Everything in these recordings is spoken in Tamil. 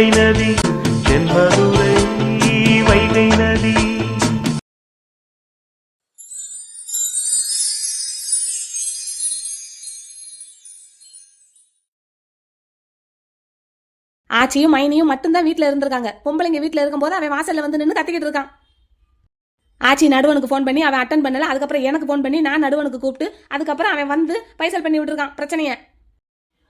வைகை நதி தென்மதுரை வைகை நதி. ஆச்சியும் மைனியும் மட்டும்தான் வீட்டில் இருந்திருக்காங்க. பொம்பளைங்க வீட்டில் இருக்கும்போது அவன் வாசல்ல வந்து நின்று கத்திக்கிட்டு இருக்கான். ஆச்சி நடுவனுக்கு ஃபோன் பண்ணி அவன் அட்டன் பண்ணல. அதுக்கப்புறம் எனக்கு ஃபோன் பண்ணி நான் நடுவனுக்கு கூப்பிட்டு அதுக்கப்புறம் அவன் வந்து பைசல் பண்ணி விட்டுருக்கான். பிரச்சனைய.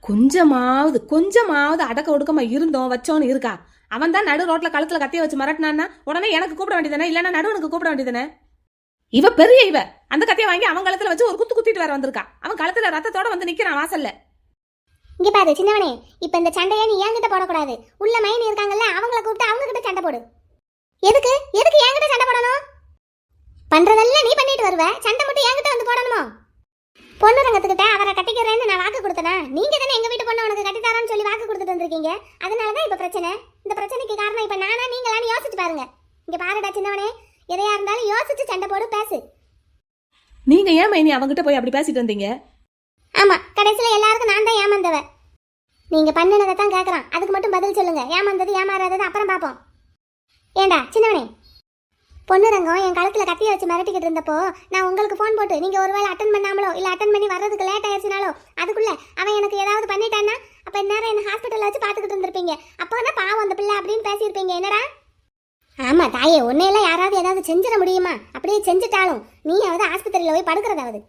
கொஞ்சமாவது கொஞ்சமாவது அடக்க ஒடுக்கமா இருந்தோம் வச்சோன்னு இருக்கா? அவன் தான் நடு ரோட்ல கழுத்துல கத்திய வச்சு மிரட்டினான்னா உடனே எனக்கு கூப்பிட வேண்டியதானே இல்லைன்னா நடுவனுக்கு கூப்பிட வேண்டியதானே இவ பெரிய இவ. அந்த கத்தியை வாங்கி அவன் கழுத்துல வச்சு ஒரு குத்து குத்திட்டு வேற வந்திருக்கா. அவன் கழுத்துல ரத்தத்தோட வந்து நிக்கிறான் வாசல்ல. இங்க பாரு சின்னவனே இப்ப இந்த சண்டையை நீ என்கிட்ட போடக்கூடாது. உள்ள மைனி இருக்காங்கல்ல அவங்கள கூப்பிட்டு அவங்க கிட்ட சண்டை போடு. எதுக்கு? எதுக்கு என்கிட்ட சண்டை போடணும்? பண்றதெல்லாம் நீ பண்ணிட்டு வருவ. சண்டை மட்டும் என்கிட்ட வந்து போடணுமோ? பொண்ணு ரங்கத்துக்கிட்ட அவரை கட்டிக்கிறேன்னு நான் வாக்கு கொடுத்தனா நீங்க தானே எங்க வீட்டு பொண்ணு உனக்கு கட்டித்தரான்னு சொல்லி வாக்கு கொடுத்துட்டு வந்திருக்கீங்க? அதனாலதான் இப்ப பிரச்சனை. இந்த பிரச்சனைக்கு காரணம் இப்ப நானா நீங்களான்னு யோசிச்சு பாருங்க. இங்க பாருடா சின்னவனே எதையா இருந்தாலும் யோசிச்சு சண்டை போடு பேசு. நீங்க ஏன் மைனி அவங்கிட்ட போய் அப்படி பேசிட்டு வந்தீங்க? ஆமா கடைசியில எல்லாருக்கும் நான் தான் ஏமாந்தவ. நீங்க பண்ணினதை தான் கேக்குறான். அதுக்கு மட்டும் பதில் சொல்லுங்க. ஏமாந்தது ஏமாறாதது அப்புறம் பாப்போம். ஏண்டா சின்னவனே பொண்ணுரங்கம் என் கழுத்தில் கத்தியை வச்சு மிரட்டிக்கிட்டு இருந்தப்போ நான் உங்களுக்கு ஃபோன் போட்டு நீங்க ஒருவேளை அட்டன் பண்ணாமலோ இல்லை அட்டன் பண்ணி வர்றதுக்கு லேட் ஆயிடுச்சுனாலோ அதுக்குள்ளே அவன் எனக்கு ஏதாவது பண்ணிட்டான்னா அப்போ இந்நேரம் என்ன ஹாஸ்பிட்டலில் வச்சு பார்த்துக்கிட்டு இருந்திருப்பீங்க. அப்போ பாவம் அந்த பிள்ளை அப்படின்னு பேசியிருப்பீங்க. என்னடா? ஆமாம் தாயே உன்னையெல்லாம் யாராவது ஏதாவது செஞ்சிட முடியுமா? அப்படியே செஞ்சுட்டாலும் நீயாவது ஆஸ்பத்திரியில் போய் படுக்கிறதாவது.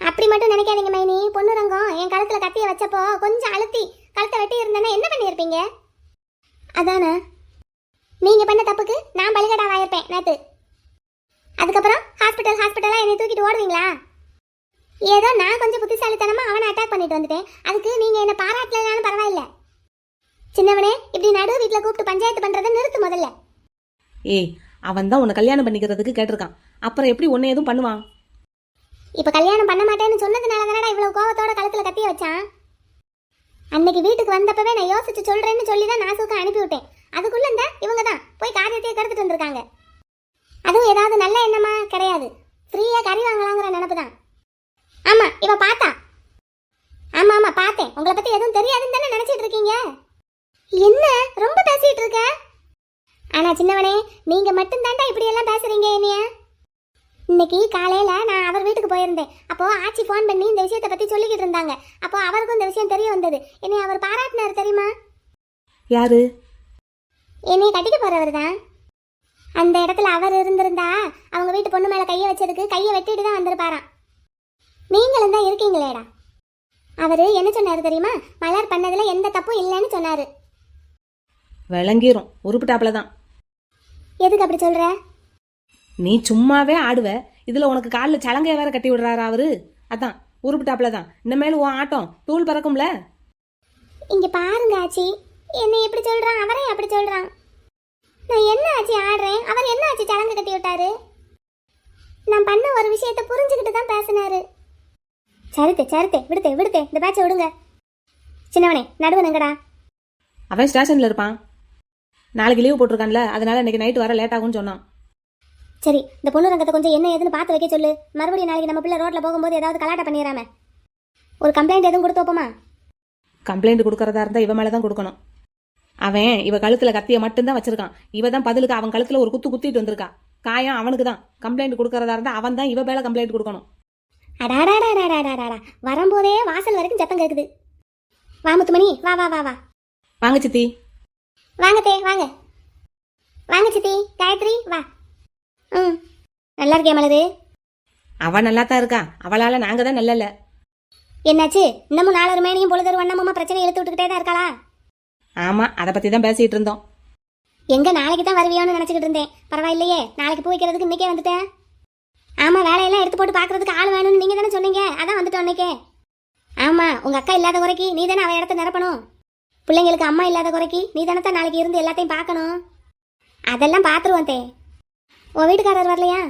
அப்படி மட்டும் நினைக்காதீங்க மைனி. பொண்ணுரங்கம் என் கழுத்தில் கத்தியை வச்சப்போ கொஞ்சம் அழுத்தி கழுத்தை வெட்டி இருந்தேன்னா என்ன பண்ணியிருப்பீங்க? அதானே? நீங்க பண்ண தப்புக்கு நான் பலிகடாவாயிருப்பேன் நேத்து. அதுக்கப்புறம் ஹாஸ்பிட்டல் ஹாஸ்பிட்டலா என்னை தூக்கிட்டு ஓடுவீங்களா? ஏதோ நான் கொஞ்சம் புத்திசாலித்தனமா அவனை அட்டாக் பண்ணிட்டு வந்துட்டேன். அதுக்கு நீங்க என்ன பாராட்டலனாலும் பரவாயில்ல. சின்னவனே இப்படி நடு வீட்டுல கூப்பிட்டு பஞ்சாயத்து பண்றதை நிறுத்து முதல்ல. ஏய் அவன் தான் உன்னை கல்யாணம் பண்ணிக்கிறதுக்கு கேட்டிருக்கான். அப்புறம் எப்படி உன்னை எதுவும் பண்ணுவான்? இப்ப கல்யாணம் பண்ண மாட்டேன்னு சொன்னதுனால தானடா இவ்வளவு கோவத்தோட கழுத்துல கத்திய வச்சான்? அன்னைக்கு வீட்டுக்கு வந்தப்பவே நான் யோசிச்சு சொல்றேன்னு சொல்லி தான் நாசுக்கு அனுப்பி விட்டேன் அதுக்குள்ள இந்த இவங்க தான் போய் காரியத்தையே கெடுத்துட்டு வந்திருக்காங்க. அதுவும் ஏதாவது நல்ல எண்ணமா? கிடையாது. ஃப்ரீயா கறி வாங்கலாங்கிற நினப்பு தான் ஆமா இவ பார்த்தா. ஆமா ஆமா பார்த்தேன். உங்களை பத்தி எதுவும் தெரியாதுன்னு தானே நினைச்சிட்டு இருக்கீங்க? என்ன? ரொம்ப பேசிட்டு இருக்க? ஆனா சின்னவனே நீங்க மட்டும் தாண்டா இப்படி எல்லாம் பேசுறீங்க என்னைய. இன்னைக்கு காலையில நான் அவர் வீட்டுக்கு போயிருந்தேன். அப்போ ஆச்சி ஃபோன் பண்ணி இந்த விஷயத்தை பத்தி சொல்லிக்கிட்டு இருந்தாங்க. அப்போ அவருக்கும் இந்த விஷயம் தெரிய வந்தது. என்னை அவர் பாராட்டினார் தெரியுமா? யாரு? என்னை கட்டிக்க போறவர் தான். அந்த இடத்துல அவர் இருந்திருந்தா அவங்க வீட்டு பொண்ணு மேல கையை வச்சதுக்கு கையை வெட்டிட்டு தான் வந்திருப்பாராம். நீங்களும் தான் இருக்கீங்களேடா. அவரு என்ன சொன்னாரு தெரியுமா? மலர் பண்ணதுல எந்த தப்பும் இல்லைன்னு சொன்னாரு. விளங்கிரும். உருப்பிட்டாப்புல தான். எதுக்கு அப்படி சொல்ற? நீ சும்மாவே ஆடுவ. இதுல உனக்கு காலில் சலங்கைய வேற கட்டி விடுறாரா அவரு? அதான் உருப்பிட்டாப்புல தான். இனிமேல் உன் ஆட்டம் தூள் பறக்கும்ல? இங்க பாருங்க ஆச்சி. என்னை எப்படி சொல்றான் அவரே அப்படி சொல்றான். நான் என்ன ஆச்சி ஆடுறேன்? அவர் என்ன ஆச்சி சலங்கு கட்டி விட்டாரு? நான் பண்ண ஒரு விஷயத்தை புரிஞ்சுக்கிட்டு தான் பேசினாரு. சரித்தே சரித்தே விடுத்தே விடுத்தே இந்த பேட்சை விடுங்க. சின்னவனே நடுவன் எங்கடா அவன் ஸ்டேஷன்ல இருப்பான். நாளைக்கு லீவ் போட்டிருக்கான்ல அதனால இன்னைக்கு நைட் வர லேட் ஆகும்னு சொன்னான். சரி இந்த பொண்ணு ரங்கத்தை கொஞ்சம் என்ன ஏதுன்னு பார்த்து வைக்க சொல்லு. மறுபடியும் நாளைக்கு நம்ம பிள்ளை ரோட்ல போகும்போது ஏதாவது கலாட்டம் பண்ணிடாம. ஒரு கம்ப்ளைண்ட் எதுவும் கொடுத்து வைப்போமா? கம்ப்ளைண்ட் கொடுக்கறதா இருந்தா இவ மேல தான் கொடுக்கணும். அவன் இவ கழுத்துல கத்திய மட்டும்தான் வச்சிருக்கான். இவ தான் பதிலுக்கு அவன் கழுத்துல ஒரு குத்து குத்திட்டு வந்திருக்கா. காயம் அவனுக்கு தான் கம்ப்ளைண்ட் கொடுக்கறதா இருந்தா அவன் தான் இவ மேல கம்ப்ளைண்ட் கொடுக்கணும். அடாடாடாடாடாடாடா. வரும்போதே வாசல் வரைக்கும் சத்தம் கேட்குது வா முத்துமணி. வா வா வா வா. வாங்க சித்தி. வாங்க தே வாங்க. வாங்க சித்தி. காயத்ரி வா. ம். நல்லா இருக்கியா மலரு? அவ நல்லா தான் இருக்கா. அவளால நாங்க தான் நல்ல என்னாச்சு? இன்னமும் நாலு மேனையும் பொழுது வண்ணமுமா பிரச்சனை இழுத்து விட்டுக்கிட்டே தான் இருக்காளா? ஆமா அதை பத்தி தான் பேசிட்டு இருந்தோம். எங்க நாளைக்கு தான் வருவியோன்னு நினச்சிக்கிட்டு இருந்தேன். பரவாயில்லையே நாளைக்கு பூ வைக்கிறதுக்கு இன்னைக்கே வந்துட்டேன் ஆமா வேலையெல்லாம் எடுத்து போட்டு பாக்குறதுக்கு ஆள் வேணும்னு நீங்க தானே சொன்னீங்க. அதான் வந்துட்டோம் இன்னைக்கே. ஆமா உங்க அக்கா இல்லாத குறைக்கு நீ தானே அவ இடத்த நிரப்பணும். பிள்ளைங்களுக்கு அம்மா இல்லாத குறைக்கு நீ தானே தான் நாளைக்கு இருந்து எல்லாத்தையும் பார்க்கணும். அதெல்லாம் பார்த்துருவோம் தே. உன் வீட்டுக்காரர் வரலையா?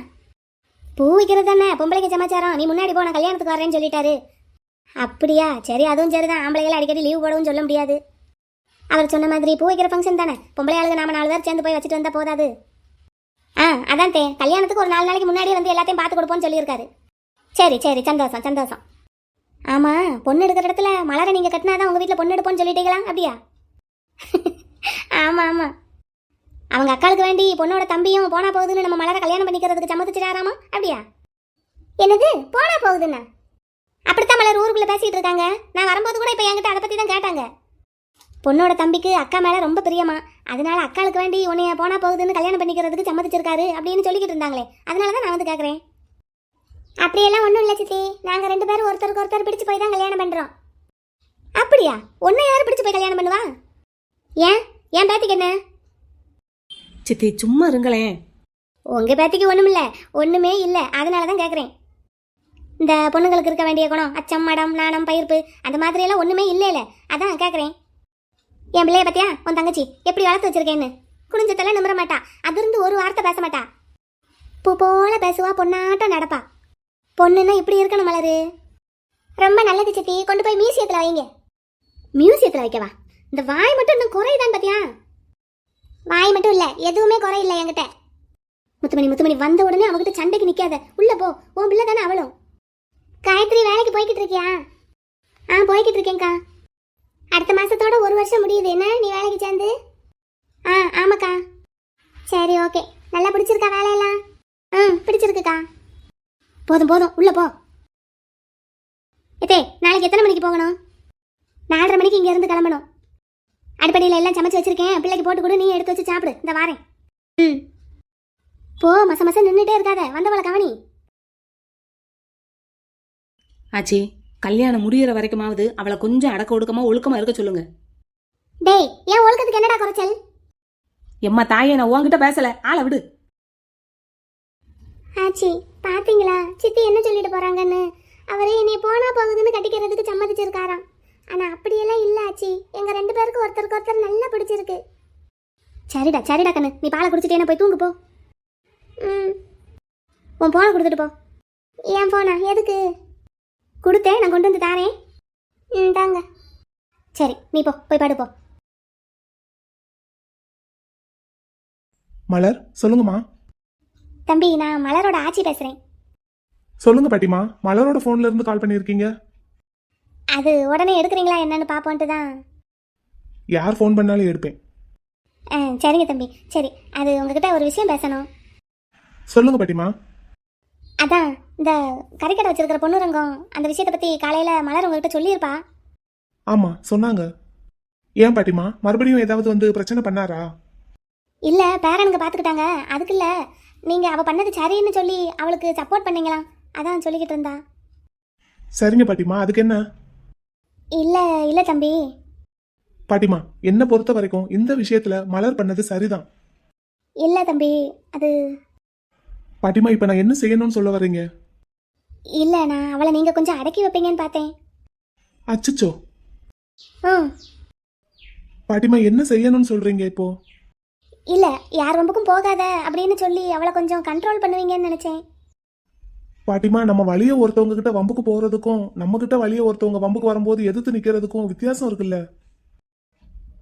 பூ வைக்கிறது தானே பொம்பளைக்கு சமாச்சாரம். நீ முன்னாடி போன கல்யாணத்துக்கு வரேன்னு சொல்லிட்டாரு. அப்படியா? சரி அதுவும் சரிதான். ஆம்பளைகளை அடிக்கடி லீவ் போடவும் சொல்ல முடியாது. அவர் சொன்ன மாதிரி பூ வைக்கிற ஃபங்க்ஷன் தானே? பொம்பளை ஆளுங்க நாம நாலு பேர் சேர்ந்து போய் வச்சுட்டு வந்தா போதாது. ஆ அதான் தே. கல்யாணத்துக்கு ஒரு நாலு நாளைக்கு முன்னாடியே வந்து எல்லாத்தையும் பார்த்து கொடுப்போம்னு சொல்லியிருக்காரு. சரி சரி சந்தோஷம் சந்தோஷம். ஆமாம் பொண்ணு எடுக்கிற இடத்துல மலரை நீங்கள் கட்டினா தான் உங்கள் வீட்டில் பொண்ணு எடுப்போம்னு சொல்லிட்டீங்களா? அப்படியா? ஆமாம் ஆமாம் அவங்க அக்காளுக்கு வேண்டி பொண்ணோட தம்பியும் போனா போகுதுன்னு நம்ம மலரை கல்யாணம் பண்ணிக்கிறதுக்கு சம்மதிச்சிடாராமா அப்படியா? என்னது போனா போகுதுண்ணா அப்படித்தான் மலர் ஊருக்குள்ளே பேசிகிட்டு இருக்காங்க. நான் வரும்போது கூட இப்போ என்கிட்ட அதை பற்றி தான் கேட்டாங்க. பொண்ணோட தம்பிக்கு அக்கா மேல ரொம்ப பிரியமா. அதனால அக்காளுக்கு வேண்டி உன்னைய போனா போகுதுன்னு கல்யாணம் பண்ணிக்கிறதுக்கு சம்மதிச்சிருக்காரு அப்படின்னு சொல்லிக்கிட்டு இருந்தாங்களே. அதனால தான் நான் வந்து கேட்குறேன் அப்படியெல்லாம் ஒன்றும் இல்லை சித்தி. நாங்கள் ரெண்டு பேரும் ஒருத்தருக்கு ஒருத்தர் பிடிச்சு போய் தான் கல்யாணம் பண்ணுறோம் அப்படியா? உன்னை யார் பிடிச்சு போய் கல்யாணம் பண்ணுவா? ஏன்? ஏன் பேத்திக்கு என்ன? சித்தி சும்மா இருங்களேன். உங்க பேத்திக்கு ஒன்றும் இல்லை. ஒன்றுமே இல்லை. அதனால தான் கேட்குறேன் இந்த பொண்ணுங்களுக்கு இருக்க வேண்டிய குணம் அச்சம் மடம் நாணம் பயிர்ப்பு அந்த மாதிரியெல்லாம் ஒன்றுமே இல்லைல்ல அதான் கேட்குறேன் என் பிள்ளைய பத்தியா? உன் தங்கச்சி எப்படி வளர்த்து வச்சிருக்கேன்னு? குடிஞ்சத்தெல்லாம் நிமிர மாட்டா. அதிர்ந்து ஒரு வார்த்தை பேச மாட்டா. பூ போல பேசுவா பொண்ணாட்டம் நடப்பா. பொண்ணுன்னா இப்படி இருக்கணும் மலரு. ரொம்ப நல்லது சித்தி. கொண்டு போய் மியூசியத்தில் வைங்க. மியூசியத்தில் வைக்கவா? இந்த வாய் மட்டும் இன்னும் குறையுதான் பாத்தியா? வாய் மட்டும் இல்லை எதுவுமே குறையில்லை என்கிட்ட. முத்துமணி முத்துமணி வந்த உடனே அவகிட்ட சண்டைக்கு நிக்காத. உள்ள போ உன் பிள்ளை தானே அவளும். காயத்ரி வேலைக்கு போய்கிட்டு இருக்கியா? ஆ போய்கிட்டு இருக்கேன்க்கா. அடுத்த மாசத்தோட ஒரு வருஷம் முடியுது. என்ன? நீ வேலைக்கு சேர்ந்து? ஆ ஆமாக்கா. சரி ஓகே. நல்லா பிடிச்சிருக்கா வேலையெல்லாம்? ம் பிடிச்சிருக்குக்கா. போதும் போதும். உள்ள போ. எத்தே நாளைக்கு எத்தனை மணிக்கு போகணும்? நாலரை மணிக்கு இங்கேருந்து கிளம்பணும். அடிப்படையில் எல்லாம் சமைச்சு வச்சிருக்கேன். பிள்ளைக்கு போட்டு கொடு நீ எடுத்து வச்சு சாப்பிடு. இந்த வாரேன். ம். போ மச மசம் நின்றுட்டே இருக்காத. வந்தவளை கவனி. ஆச்சி கல்யாணம் முடியிற வரைக்குமாவது அவளை கொஞ்சம் அடக்க ஒடுக்கமா ஒழுக்கமா இருக்க சொல்லுங்க. டேய் ஏன் ஒழுக்கத்துக்கு என்னடா குறைச்சல்? எம்மா தாயே நான் உன்கிட்ட பேசல. ஆளை விடு. ஆச்சி பாத்தீங்களா? சித்தி என்ன சொல்லிட்டு போறாங்கன்னு? அவரே என்னை போனா போகுதுன்னு கட்டிக்கிறதுக்கு சம்மதிச்சிருக்காராம். ஆனா அப்படியெல்லாம் இல்ல ஆச்சி. எங்க ரெண்டு பேருக்கும் ஒருத்தருக்கு ஒருத்தர் நல்லா பிடிச்சிருக்கு. சரிடா சரிடா கண்ணு. நீ பாலை குடிச்சிட்டே போய் தூங்கு போ. ம். உன் போனை கொடுத்துட்டு போ. ஏன் போனா எதுக்கு? கொடுத்தேன் நான் கொண்டு வந்து தாரேன் ம் தாங்க. சரி நீ போ போய் படு போ மலர் சொல்லுங்கம்மா. தம்பி நான் மலரோட ஆச்சி பேசுறேன். சொல்லுங்க பாட்டிமா. மலரோட ஃபோன்ல இருந்து கால் பண்ணியிருக்கீங்க. அது உடனே எடுக்கிறீங்களா என்னன்னு பார்ப்போன்ட்டு தான். யார் ஃபோன் பண்ணாலும் எடுப்பேன். ஆ சரிங்க தம்பி. சரி அது உங்ககிட்ட ஒரு விஷயம் பேசணும். சொல்லுங்க பாட்டிமா. அதான் இந்த கறிக்கடை வச்சிருக்கிற பொண்ணுரங்கம் அந்த விஷயத்தை பற்றி காலையில் மலர் உங்ககிட்ட சொல்லியிருப்பா? ஆமா சொன்னாங்க. ஏன் பாட்டிமா மறுபடியும் ஏதாவது வந்து பிரச்சனை பண்ணாரா? இல்லை பேரனுங்க பார்த்துக்கிட்டாங்க அதுக்கு இல்லை. நீங்கள் அவள் பண்ணது சரின்னு சொல்லி அவளுக்கு சப்போர்ட் பண்ணீங்களா? அதான் சொல்லிக்கிட்டு இருந்தா. சரிங்க பாட்டிமா அதுக்கு என்ன? இல்லை இல்லை தம்பி. பாட்டிமா என்ன பொறுத்த வரைக்கும் இந்த விஷயத்துல மலர் பண்ணது சரிதான். இல்லை தம்பி அது பாட்டிமா இப்ப நான் என்ன செய்யணும்னு சொல்ல வர்றீங்க? இல்லை நான் அவளை நீங்கள் கொஞ்சம் அடக்கி வைப்பீங்கன்னு பார்த்தேன். அச்சச்சோ. ம் பாட்டிமா என்ன செய்யணும்னு சொல்றீங்க இப்போ? இல்லை யார் வம்புக்கும் போகாத அப்படின்னு சொல்லி அவளை கொஞ்சம் கண்ட்ரோல் பண்ணுவீங்கன்னு நினச்சேன். பாட்டிமா நம்ம வழிய ஒருத்தவங்க கிட்ட வம்புக்கு போறதுக்கும் நம்ம கிட்ட வழிய ஒருத்தவங்க வம்புக்கு வரும்போது எதிர்த்து நிக்கிறதுக்கும் வித்தியாசம் இருக்குல்ல.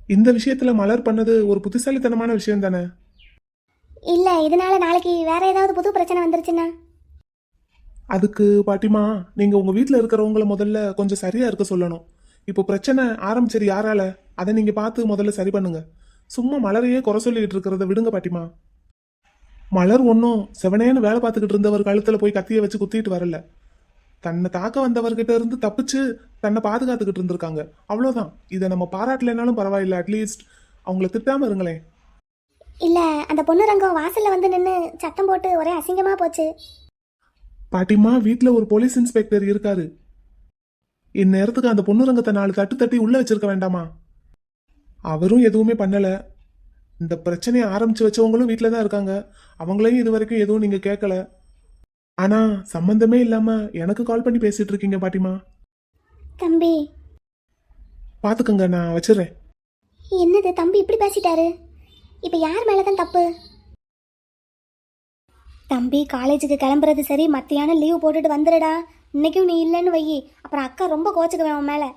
இந்த விஷயத்துல மலர் பண்ணது ஒரு புத்திசாலித்தனமான விஷயம் தானே இல்லை இதனால நாளைக்கு வேற ஏதாவது புது பிரச்சனை வந்துருச்சுன்னா? அதுக்கு பாட்டிமா நீங்கள் உங்கள் வீட்டில் இருக்கிறவங்கள முதல்ல கொஞ்சம் சரியாக இருக்க சொல்லணும். இப்போ பிரச்சனை ஆரம்பிச்சது யாரால? அதை நீங்கள் பார்த்து முதல்ல சரி பண்ணுங்க. சும்மா மலரையே குறை சொல்லிக்கிட்டு இருக்கிறத விடுங்க பாட்டிமா. மலர் ஒன்றும் செவனேன்னு வேலை பார்த்துக்கிட்டு இருந்தவர் கழுத்தில் போய் கத்தியை வச்சு குத்திட்டு வரல. தன்னை தாக்க வந்தவர்கிட்ட இருந்து தப்பிச்சு தன்னை பாதுகாத்துக்கிட்டு இருந்திருக்காங்க. அவ்வளோதான் இதை நம்ம பாராட்டலைனாலும் பரவாயில்ல. அட்லீஸ்ட் அவங்கள திட்டாமல் இருங்களேன். இல்லை அந்த பொண்ணுரங்கம் வாசலில் வந்து நின்று சத்தம் போட்டு ஒரே அசிங்கமாக போச்சு. பாட்டிமா வீட்ல ஒரு போலீஸ் இன்ஸ்பெக்டர் இருக்காரு. இந்நேரத்துக்கு அந்த பொண்ணுரங்கத்தை நாலு தட்டு தட்டி உள்ள வச்சிருக்க வேண்டாமா? அவரும் எதுவுமே பண்ணல. இந்த பிரச்சனையை ஆரம்பிச்சு வச்சவங்களும் வீட்டில தான் இருக்காங்க. அவங்களையும் இது வரைக்கும் எதுவும் நீங்க கேட்கல ஆனா சம்பந்தமே இல்லாம எனக்கு கால் பண்ணி பேசிட்டு இருக்கீங்க பாட்டிமா தம்பி. பாத்துக்கங்க நான் வச்சிடுறேன். என்னது தம்பி இப்படி பேசிட்டாரு? இப்போ யார் மேலே தான் தப்பு? தம்பி காலேஜுக்கு கிளம்புறது சரி மத்தியானம் லீவ் போட்டுட்டு வந்துடுடா. இன்னைக்கும் நீ இல்லைன்னு வை அப்புறம் அக்கா ரொம்ப கோச்சுக்குவேன் உன் மேலே.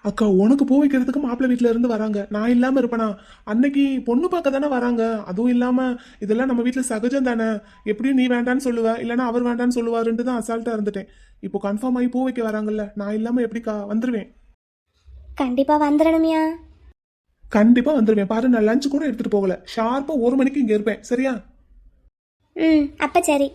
அக்கா உனக்கு பூ வைக்கிறதுக்கு மாப்பிள்ளை வீட்ல இருந்து வராங்க. நான் இல்லாம இருப்பேனா? அன்னைக்கு பொண்ணு பார்க்க தானே வராங்க. அதுவும் இல்லாம இதெல்லாம் நம்ம வீட்ல சகஜம் தானே. எப்படியும் நீ வேண்டான்னு சொல்லுவ இல்லைன்னா அவர் வேண்டான்னு சொல்லுவாருன்ட்டு தான் அசால்ட்டா இருந்துட்டேன். இப்போ கன்ஃபார்ம் ஆகி பூ வைக்க வராங்கல்ல நான் இல்லாம எப்படிக்கா வந்துருவேன்? கண்டிப்பாக வந்துடணுமியா. கண்டிப்பா வந்துருவேன். பாரு நான் லஞ்ச் கூட எடுத்துட்டு போகல. ஷார்ப்பா ஒரு மணிக்கு இங்க இருப்பேன். சரியா? ம். அப்போ சரி.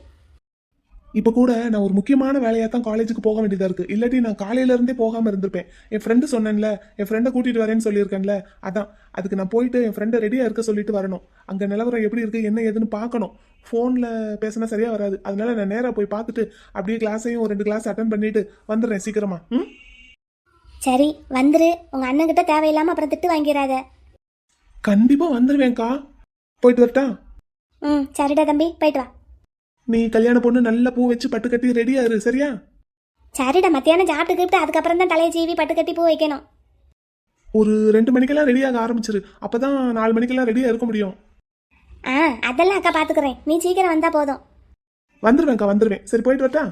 இப்ப கூட நான் ஒரு முக்கியமான வேலையா தான் காலேஜுக்கு போக வேண்டியதா இருக்கு. இல்லாட்டி நான் காலையில இருந்தே போகாம இருந்திருப்பேன். என் ஃப்ரெண்டு சொன்னேன்ல என் ஃப்ரெண்டை கூட்டிட்டு வரேன்னு சொல்லியிருக்கேன்ல அதான். அதுக்கு நான் போயிட்டு என் ஃப்ரெண்டை ரெடியா இருக்க சொல்லிட்டு வரணும். அங்க நிலவரம் எப்படி இருக்கு என்ன ஏதுன்னு பார்க்கணும். ஃபோன்ல பேசினா சரியா வராது. அதனால நான் நேரா போய் பார்த்துட்டு அப்படியே கிளாஸையும் ஒரு ரெண்டு கிளாஸ் அட்டன் பண்ணிட்டு வந்துடுறேன் சீக்கிரமா. ம்? சரி வந்துரு. உங்கள் அண்ணன்கிட்ட தேவையில்லாமல் அப்புறம் திட்டு வாங்கிடாத. கண்டிப்பா வந்துருவேன்க்கா. போயிட்டு வரட்டா? ம் சரிடா தம்பி போயிட்டு வா. நீ கல்யாண பொண்ணு நல்ல பூ வச்சு பட்டு கட்டி ரெடியா இரு சரியா? சரிடா மத்தியானம் சாப்பிட்டு கிப்ட்டு அதுக்கப்புறம் தான் தலையை சீவி பட்டு கட்டி பூ வைக்கணும். ஒரு ரெண்டு மணிக்கெல்லாம் ரெடியாக ஆரம்பிச்சிரு. அப்பதான் நாலு மணிக்கெல்லாம் ரெடியா இருக்க முடியும். ஆ அதெல்லாம் அக்கா பார்த்துக்குறேன் நீ சீக்கிரம் வந்தால் போதும். வந்துருவேன்க்கா வந்துருவேன். சரி போயிட்டு வரட்டா?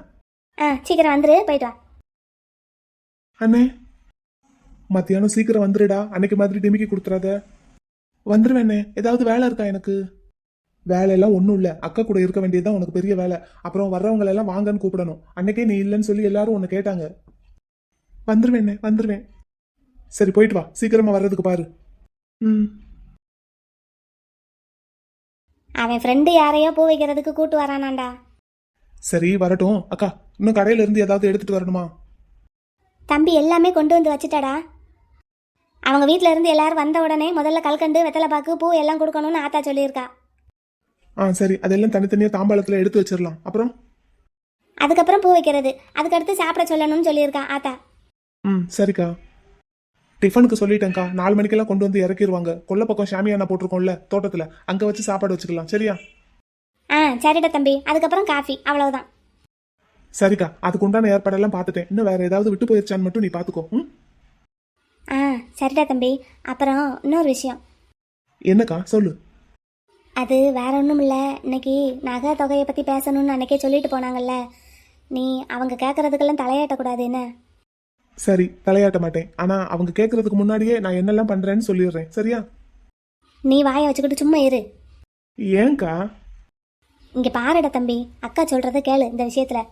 ஆ சீக்கிரம் வந்துரு போயிட்டு வா. அண்ணே மத்தியானம் சீக்கிரம் வந்துருடா. அன்னைக்கு மாதிரி டிமிக்கி கொடுத்துறாத. வந்துருவேண்ணே ஏதாவது வேலை இருக்கா எனக்கு? வேலையெல்லாம் ஒன்றும் இல்லை. அக்கா கூட இருக்க வேண்டியதுதான் உனக்கு பெரிய வேலை. அப்புறம் வர்றவங்க எல்லாம் வாங்கன்னு கூப்பிடணும். அன்னைக்கே நீ இல்லைன்னு சொல்லி எல்லாரும் உன்னை கேட்டாங்க. வந்துருவேண்ணே வந்துருவேன். சரி போயிட்டு வா. சீக்கிரமா வர்றதுக்கு பாரு. ம். அவன் ஃப்ரெண்டு யாரையோ பூ வைக்கிறதுக்கு கூட்டு வரானாண்டா. சரி வரட்டும். அக்கா இன்னும் கடையில இருந்து ஏதாவது எடுத்துட்டு வரணுமா? தம்பி எல்லாமே கொண்டு வந்து வச்சுட்டாடா. அவங்க வீட்டில் இருந்து எல்லாரும் வந்த உடனே முதல்ல கல்கண்டு வெத்தலை பாக்கு பூ எல்லாம் கொடுக்கணும்னு ஆத்தா சொல்லியிருக்கா. ஆ சரி. அதெல்லாம் தனித்தனியாக தாம்பாளத்தில் எடுத்து வச்சிடலாம். அப்புறம்? அதுக்கப்புறம் பூ வைக்கிறது. அதுக்கடுத்து சாப்பிட சொல்லணும்னு சொல்லியிருக்கா ஆத்தா. ம் சரிக்கா. டிஃபனுக்கு சொல்லிட்டேன்க்கா. நாலு மணிக்கெல்லாம் கொண்டு வந்து இறக்கிடுவாங்க கொல்லை பக்கம் ஷாமியானா போட்டிருக்கோம்ல தோட்டத்தில். அங்கே வச்சு சாப்பாடு வச்சுக்கலாம். சரியா? ஆ சரிடா தம்பி. அதுக்கப்புறம் காஃபி. அவ்வளவுதான். சரிக்கா. அதுக்கு உண்டான ஏற்பாடெல்லாம் பார்த்துட்டேன். இன்னும் வேற ஏதாவது விட்டு போயிருச்சான்னு மட்டும் நீ பார்த்துக்கோ. ம்? ஆ சரிடா தம்பி. அப்புறம் இன்னொரு விஷயம். என்னக்கா? சொல்லு. அது வேற ஒன்றும் இல்லை இன்னைக்கு நகை தொகையை பற்றி பேசணும்னு அன்னைக்கே சொல்லிட்டு போனாங்கல்ல. நீ அவங்க கேட்கறதுக்கெல்லாம் தலையாட்டக்கூடாது என்ன? சரி தலையாட்ட மாட்டேன். ஆனால் அவங்க கேட்கறதுக்கு முன்னாடியே நான் என்னெல்லாம் பண்ணுறேன்னு சொல்லிடுறேன். சரியா? நீ வாயை வச்சுக்கிட்டு சும்மா இரு. ஏன்க்கா இங்கே பாருடா தம்பி. அக்கா சொல்கிறத கேளு இந்த விஷயத்தில்.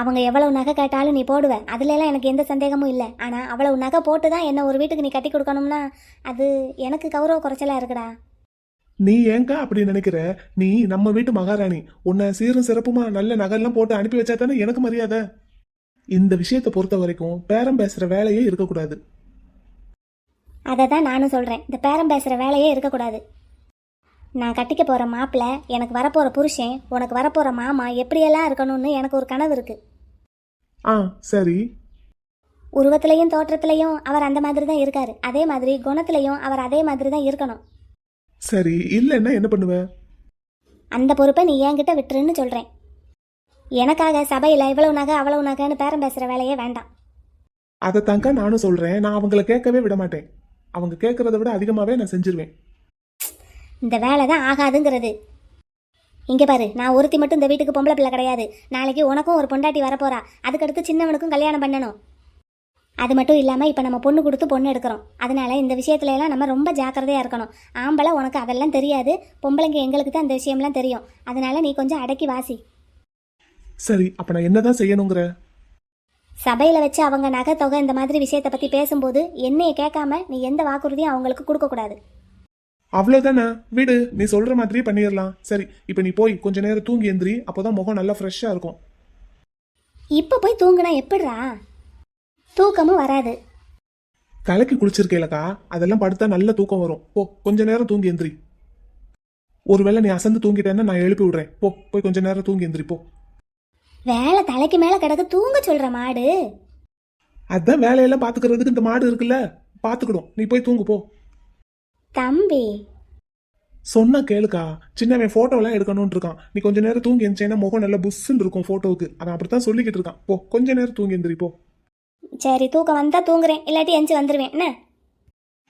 அவங்க எவ்வளவு நகை கேட்டாலும் நீ போடுவ. அதுல எல்லாம் எனக்கு எந்த சந்தேகமும் இல்லை. ஆனால் அவ்வளவு நகை போட்டு தான் என்ன ஒரு வீட்டுக்கு நீ கட்டி கொடுக்கணும்னா அது எனக்கு கௌரவ குறைச்சலா இருக்குடா. நீ ஏன்க்கா அப்படி நினைக்கிற? நீ நம்ம வீட்டு மகாராணி. உன்னை சீரும் சிறப்புமா நல்ல நகையெல்லாம் போட்டு அனுப்பி வச்சா தானே எனக்கு மரியாதை? இந்த விஷயத்தை பொறுத்த வரைக்கும் பேரம் பேசுற வேலையே இருக்கக்கூடாது. அதை தான் நானும் சொல்கிறேன் இந்த பேரம் பேசுகிற வேலையே இருக்கக்கூடாது. நான் கட்டிக்க போகிற மாப்பிள்ளை எனக்கு வரப்போகிற புருஷன் உனக்கு வரப்போகிற மாமா எப்படியெல்லாம் இருக்கணும்னு எனக்கு ஒரு கனவு இருக்குது ஆ சரி. உருவத்திலையும் தோற்றத்திலையும் அவர் அந்த மாதிரி தான் இருக்காரு. அதே மாதிரி குணத்திலையும் அவர் அதே மாதிரி தான் இருக்கணும். சரி இல்லைன்னா என்ன பண்ணுவ? அந்த பொறுப்பை நீ என்கிட்ட விட்டுருன்னு சொல்கிறேன் எனக்காக சபையில் இவ்வளவு நகை அவ்வளவு நகைன்னு பேரம் பேசுகிற வேலையே வேண்டாம். அதை தாங்க நானும் சொல்றேன். நான் அவங்கள கேட்கவே விட மாட்டேன். அவங்க கேட்கறத விட அதிகமாவே நான் செஞ்சிருவேன். இந்த வேலை தான் ஆகாதுங்கிறது. இங்கே பாரு நான் ஒருத்தி மட்டும் இந்த வீட்டுக்கு பொம்பளை பிள்ளை கிடையாது. நாளைக்கு உனக்கும் ஒரு பொண்டாட்டி வரப்போறா. அதுக்கடுத்து சின்னவனுக்கும் கல்யாணம் பண்ணணும். அது மட்டும் இல்லாமல் இப்போ நம்ம பொண்ணு கொடுத்து பொண்ணு எடுக்கிறோம். அதனால இந்த விஷயத்துல எல்லாம் நம்ம ரொம்ப ஜாக்கிரதையாக இருக்கணும். ஆம்பளை உனக்கு அதெல்லாம் தெரியாது. பொம்பளைங்க எங்களுக்கு தான் இந்த விஷயம்லாம் தெரியும். அதனால நீ கொஞ்சம் அடக்கி வாசி. சரி அப்ப நான் என்னதான் செய்யணுங்கிற? சபையில் வச்சு அவங்க நகை தொகை இந்த மாதிரி விஷயத்தை பற்றி பேசும்போது என்னைய கேட்காம நீ எந்த வாக்குறுதியும் அவங்களுக்கு கொடுக்கக்கூடாது அவ்வளவுதானே? வீடு நீ சொல்ற மாதிரியே பண்ணிடலாம். சரி இப்ப நீ போய் கொஞ்ச நேரம் தூங்கி எந்திரி அப்போதான் முகம் நல்லா ஃப்ரெஷ்ஷா இருக்கும். இப்போ போய் தூங்குனா எப்படிரா தூக்கமும் வராது. தலைக்கு குளிச்சிருக்கேலக்கா அதெல்லாம் படுத்தா நல்ல தூக்கம் வரும். போ கொஞ்ச நேரம் தூங்கி எந்திரி. ஒருவேளை நீ அசந்து தூங்கிட்டேன்னா நான் எழுப்பி விடுறேன். போ போய் கொஞ்ச நேரம் தூங்கி எந்திரி போ. வேலை தலைக்கு மேலே கிடக்கு தூங்க சொல்கிற மாடு. அதான் வேலையெல்லாம் பாத்துக்கிறதுக்கு இந்த மாடு இருக்குல்ல பாத்துக்கிடும். நீ போய் தூங்கு போ. தம்பி. சொன்னா கேளுக்கா சின்னவன் போட்டோ எல்லாம் எடுக்கணும்னு இருக்கான் நீ கொஞ்ச நேரம் தூங்கி எந்திரிச்சேன்னா முகம் நல்லா புஷ்ஷுன்னு இருக்கும் போட்டோவுக்கு. அவன் அப்படித்தான் சொல்லிக்கிட்டு இருக்கான். போ கொஞ்ச நேரம் தூங்கி எந்திரி போ. சரி தூக்கம் வந்தா தூங்குறேன். இல்லாட்டி எஞ்சி வந்துருவேன். என்ன?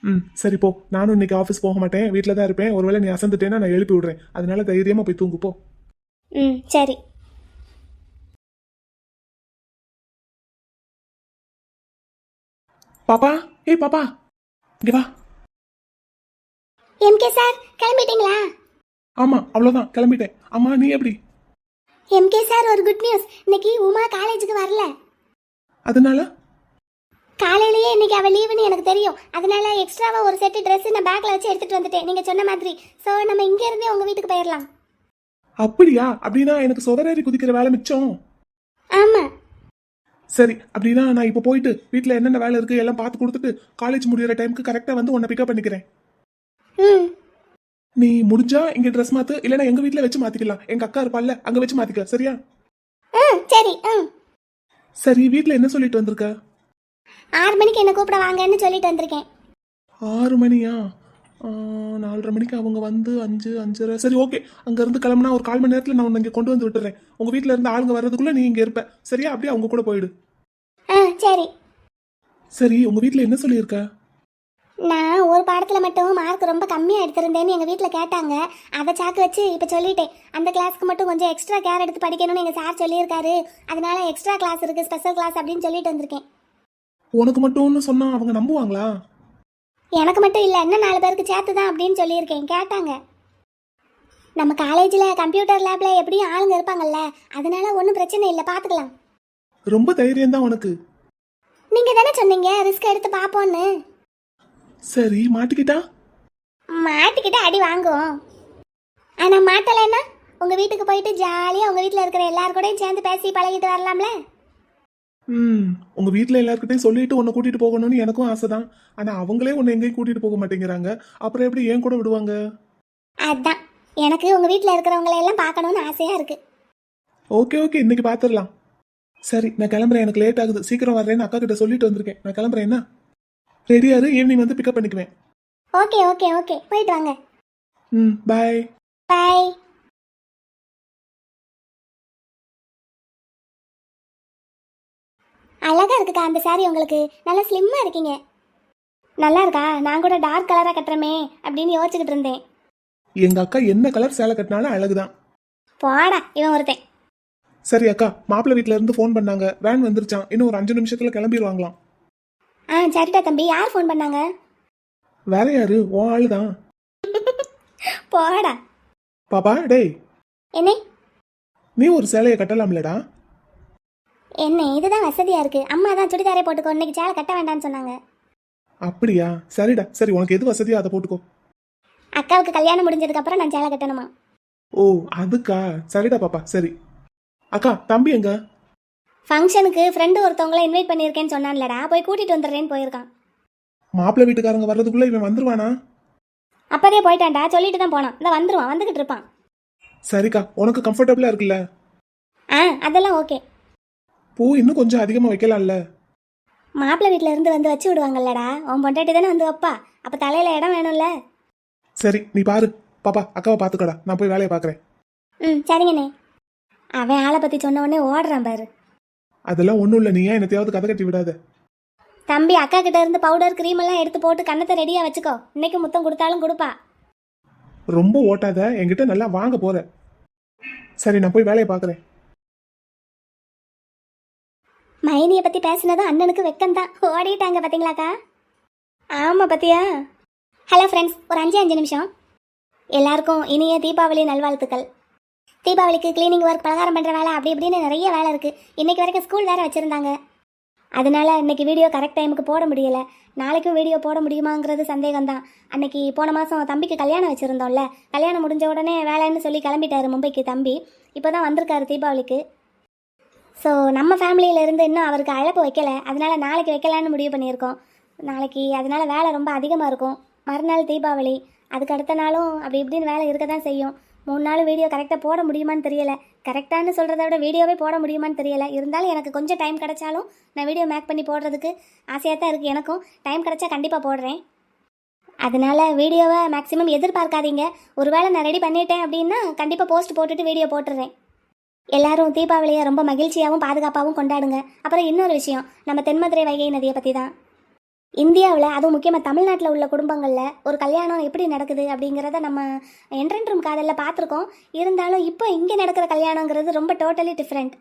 ம் சரி போ. நானும் இன்னைக்கு ஆஃபீஸ் போக மாட்டேன். வீட்டில் தான் இருப்பேன். ஒருவேளை நீ அசந்துட்டேன்னா நான் எழுப்பி விடுறேன். அதனால தைரியமா போய் தூங்கு போ. ம் சரி. பாப்பா ஏய் பாப்பா. இங்க வா. எம்கே சார் கிளம்பிட்டீங்களா? ஆமா அவ்வளவுதான். கிளம்பிட்டேன். அம்மா நீ எப்படி? எம்கே சார் ஒரு குட் நியூஸ் இன்னைக்கு உமா காலேஜுக்கு வரல. அதனால? காலையிலேயே இன்னைக்கு அவள் லீவுன்னு எனக்கு தெரியும். அதனால எக்ஸ்ட்ராவா ஒரு செட்டு ட்ரெஸ் நான் பேக்ல வச்சு எடுத்துட்டு வந்துட்டேன். நீங்க சொன்ன மாதிரி. ஸோ நம்ம இங்க இருந்தே உங்க வீட்டுக்கு போயிடலாம் அப்படியா? அப்படின்னா எனக்கு சுவரேறி குதிக்கிற வேலை மிச்சம். ஆமா. சரி அப்படின்னா நான் இப்போ போயிட்டு வீட்டில் என்னென்ன வேலை இருக்கு எல்லாம் பார்த்து கொடுத்துட்டு காலேஜ் முடியிற டைமுக்கு கரெக்டாக வந்து உன்னை பிக்கப் பண்ணிக்கிறேன். ம். நீ முடிஞ்சா இங்க ட்ரெஸ் மாத்து இல்லைன்னா எங்க வீட்ல வச்சு மாத்திக்கலாம். எங்க அக்கா இருப்பாள்ல அங்க வச்சு மாத்திக்க. சரியா? ம் சரி சரி வீட்ல என்ன சொல்லிட்டு வந்திருக்க? ஆறு மணிக்கு என்ன கூப்பிட வாங்கன்னு சொல்லிட்டு வந்திருக்கேன். ஆறு மணியா? ஆ, நாலரை மணிக்கு அவங்க வந்து அஞ்சு அஞ்சரை. சரி ஓகே. அங்க இருந்து கிளம்புனா ஒரு கால் மணி நேரத்துல நான் உன்னை இங்க கொண்டு வந்து விட்டுறேன். உங்க வீட்ல இருந்து ஆளுங்க வர்றதுக்குள்ள நீ இங்க இருப்ப. சரியா? அப்படியே அவங்க கூட போயிடு. ஆ சரி. சரி உங்க வீட்ல என்ன சொல்லியிருக்க? நான் ஒரு பாடத்தில் மட்டும் மார்க் ரொம்ப கம்மியாக எடுத்திருந்தேன்னு எங்கள் வீட்டில் கேட்டாங்க. அதை சாக்கு வச்சு இப்போ சொல்லிட்டேன். அந்த கிளாஸ்க்கு மட்டும் கொஞ்சம் எக்ஸ்ட்ரா கேர் எடுத்து படிக்கணும்னு எங்கள் சார் சொல்லியிருக்காரு. அதனால எக்ஸ்ட்ரா கிளாஸ் இருக்குது ஸ்பெஷல் கிளாஸ் அப்படின்னு சொல்லிட்டு வந்திருக்கேன். உனக்கு மட்டும்னு சொன்னா அவங்க நம்புவாங்களா? எனக்கு மட்டும் இல்லை இன்னும் நாலு பேருக்கு சேர்த்து தான் அப்படின்னு சொல்லியிருக்கேன். கேட்டாங்க. நம்ம காலேஜில் கம்ப்யூட்டர் லேபில் எப்படியும் ஆளுங்க இருப்பாங்கல்ல அதனால ஒன்றும் பிரச்சனை இல்லை பார்த்துக்கலாம் ரொம்ப தைரியம் தான் உனக்கு. நீங்கள் தானே சொன்னீங்க ரிஸ்க் எடுத்து பார்ப்போன்னு சரி மாட்டிக்கிட்டா? மாட்டிக்கிட்டு அடி வாங்குவோம். ஆனால் மாட்டலைன்னா உங்கள் வீட்டுக்கு போயிட்டு ஜாலியாக உங்கள் வீட்டில் இருக்கிற எல்லார் கூடயும் சேர்ந்து பேசி பழகிட்டு வரலாம்ல? ம். உங்க வீட்ல எல்லார்கிட்டயும் சொல்லிட்டு உன்னை கூட்டிட்டு போகணும்னு எனக்கும் ஆசைதான். ஆனா அவங்களே உன்னை எங்கேயும் கூட்டிட்டு போக மாட்டேங்கிறாங்க. அப்புறம் எப்படி ஏன் கூட விடுவாங்க? அதான். எனக்கு உங்கள் வீட்டில் இருக்கிறவங்களை எல்லாம் பார்க்கணுன்னு ஆசையாக இருக்குது ஓகே ஓகே. இன்னைக்கு பாத்துரலாம். சரி நான் கிளம்புறேன். எனக்கு லேட் ஆகுது. சீக்கிரம் வர்றேன்னு அக்கா கிட்ட சொல்லிட்டு வந்திருக்கேன். நான் கிளம்புறேன் என்ன? ரெடியாரு ஈவினிங் வந்து பிக்கப் பண்ணிக்குவேன். Okay okay okay. போயிட்டு வாங்க. ம் பாய் பை அழகா இருக்குக்கா அந்த saree உங்களுக்கு. நல்லா ஸ்லிம்மா இருக்கீங்க. நல்லா இருக்கா? நான் கூட டார்க் கலரா கட்டுறமே அப்படின்னு யோசிச்சுக்கிட்டு இருந்தேன். எங்க அக்கா என்ன கலர் சேலை கட்டினாலும் அழகுதான். போடா இவன் ஒருத்தன். சரி அக்கா மாப்பிள்ளை வீட்ல இருந்து ஃபோன் பண்ணாங்க. வேன் வந்துருச்சான் இன்னும் ஒரு அஞ்சு நிமிஷத்துல கிளம்பிடுவாங்களாம் ஆ சரிடா தம்பி. யார் ஃபோன் பண்ணாங்க? வேற யாரு? உன் ஆளுதான். போடா. பாப்பா டேய். என்ன? நீ ஒரு சேலையை கட்டலாம்லடா. என்ன இதுதான் வசதியா இருக்கு. அம்மா தான் சுடிதாரே போட்டுக்கோ. இன்னைக்கு சேலை கட்ட வேண்டாம்னு சொன்னாங்க. அப்படியா? சரிடா. சரி உனக்கு எது வசதியோ அதை போட்டுக்கோ. அக்காவுக்கு கல்யாணம் முடிஞ்சதுக்கு அப்புறம் நான் சேலை கட்டணுமா? ஓ அதுக்கா? சரிடா பாப்பா. சரி. அக்கா தம்பி எங்க? ஃபங்க்ஷனுக்கு ஃப்ரெண்டு ஒருத்தவங்கள இன்வைட் பண்ணியிருக்கேன்னு சொன்னான்லடா. போய் கூட்டிட்டு வந்துடுறேன்னு போயிருக்கான். மாப்பிள்ளை வீட்டுக்காரங்க வர்றதுக்குள்ள இவன் வந்துருவானா? அப்பதே போயிட்டான்டா. சொல்லிட்டு தான் போனான். இந்த வந்துருவான். வந்துகிட்டு இருப்பான். சரிக்கா. உனக்கு கம்ஃபர்டபுளா இருக்குல்ல? ஆ அதெல்லாம் ஓகே பூ இன்னும் கொஞ்சம் அதிகமா வைக்கலாம்ல. மாப்பிள்ளை வீட்ல இருந்து வந்து வச்சு விடுவாங்கல்லடா. உன் பொண்டாட்டி தானே வந்து வைப்பா. அப்ப தலையில இடம் வேணும்ல. சரி நீ பாரு. பாப்பா அக்காவை பாத்துக்கடா நான் போய் வேலையை பாக்குறேன் ம் சரிங்கண்ணே. அவன் ஆளை பத்தி சொன்ன உடனே ஓடுறான் பாரு. அதெல்லாம் ஒண்ணும் இல்ல. நீ ஏன் என்னத்தையாவது கதை கட்டி விடாத. தம்பி அக்கா கிட்ட இருந்து பவுடர் க்ரீம் எல்லாம் எடுத்து போட்டு கண்ணத்தை ரெடியா வச்சுக்கோ. இன்னைக்கு முத்தம் கொடுத்தாலும் கொடுப்பா. ரொம்ப ஓட்டாத. என்கிட்ட நல்லா வாங்க போற. சரி நான் போய் வேலையை பாக்குறேன் மைனியை பத்தி பேசினதும் அண்ணனுக்கு வெக்கம் தான் ஓடிட்டாங்க பாத்தீங்களாக்கா? ஆமா பத்தியா? ஹலோ ஃப்ரெண்ட்ஸ் ஒரு அஞ்சு அஞ்சு நிமிஷம். எல்லாருக்கும் இனிய தீபாவளி நல்வாழ்த்துக்கள். தீபாவளிக்கு க்ளீனிங் ஒர்க் பலகாரம் பண்ணுற வேலை அப்படி இப்படின்னு நிறைய வேலை இருக்குது இன்னைக்கு வரைக்கும் ஸ்கூல் வேறு வச்சுருந்தாங்க. அதனால இன்னைக்கு வீடியோ கரெக்ட் டைமுக்கு போட முடியல. நாளைக்கும் வீடியோ போட முடியுமாங்கிறது சந்தேகம்தான். அன்னைக்கு போன மாதம் தம்பிக்கு கல்யாணம் வச்சுருந்தோம்ல. கல்யாணம் முடிஞ்ச உடனே வேலைன்னு சொல்லி கிளம்பிட்டாரு மும்பைக்கு தம்பி. இப்போ தான் வந்திருக்காரு தீபாவளிக்கு. ஸோ நம்ம ஃபேமிலியிலேருந்து இன்னும் அவருக்கு அழைப்பு வைக்கல. அதனால் நாளைக்கு வைக்கலான்னு முடிவு பண்ணியிருக்கோம். நாளைக்கு அதனால வேலை ரொம்ப அதிகமாக இருக்கும். மறுநாள் தீபாவளி. அதுக்கு அடுத்த நாளும் அப்படி இப்படின்னு வேலை இருக்க தான் செய்யும். மூணு நாள் வீடியோ கரெக்டாக போட முடியுமான்னு தெரியல. கரெக்டானு சொல்கிறத விட வீடியோவே போட முடியுமான்னு தெரியல. இருந்தாலும் எனக்கு கொஞ்சம் டைம் கிடைச்சாலும் நான் வீடியோ மேக் பண்ணி போடுறதுக்கு ஆசையாக தான் இருக்குது எனக்கும். டைம் கிடைச்சா கண்டிப்பாக போடுறேன். அதனால வீடியோவை மேக்ஸிமம் எதிர்பார்க்காதீங்க. ஒருவேளை நான் ரெடி பண்ணிட்டேன் அப்படின்னா கண்டிப்பாக போஸ்ட் போட்டுட்டு வீடியோ போட்டுறேன். எல்லாரும் தீபாவளியை ரொம்ப மகிழ்ச்சியாகவும் பாதுகாப்பாகவும் கொண்டாடுங்க. அப்புறம் இன்னொரு விஷயம் நம்ம தென்மதுரை வைகை நதியை பற்றி தான் இந்தியாவில் அதுவும் முக்கியமாக தமிழ்நாட்டில் உள்ள குடும்பங்களில் ஒரு கல்யாணம் எப்படி நடக்குது அப்படிங்கிறத நம்ம என்ட்ரன்ட்ரூம் காதலில் பார்த்துருக்கோம். இருந்தாலும் இப்போ இங்கே நடக்கிற கல்யாணங்கிறது ரொம்ப டோட்டலி டிஃப்ரெண்ட்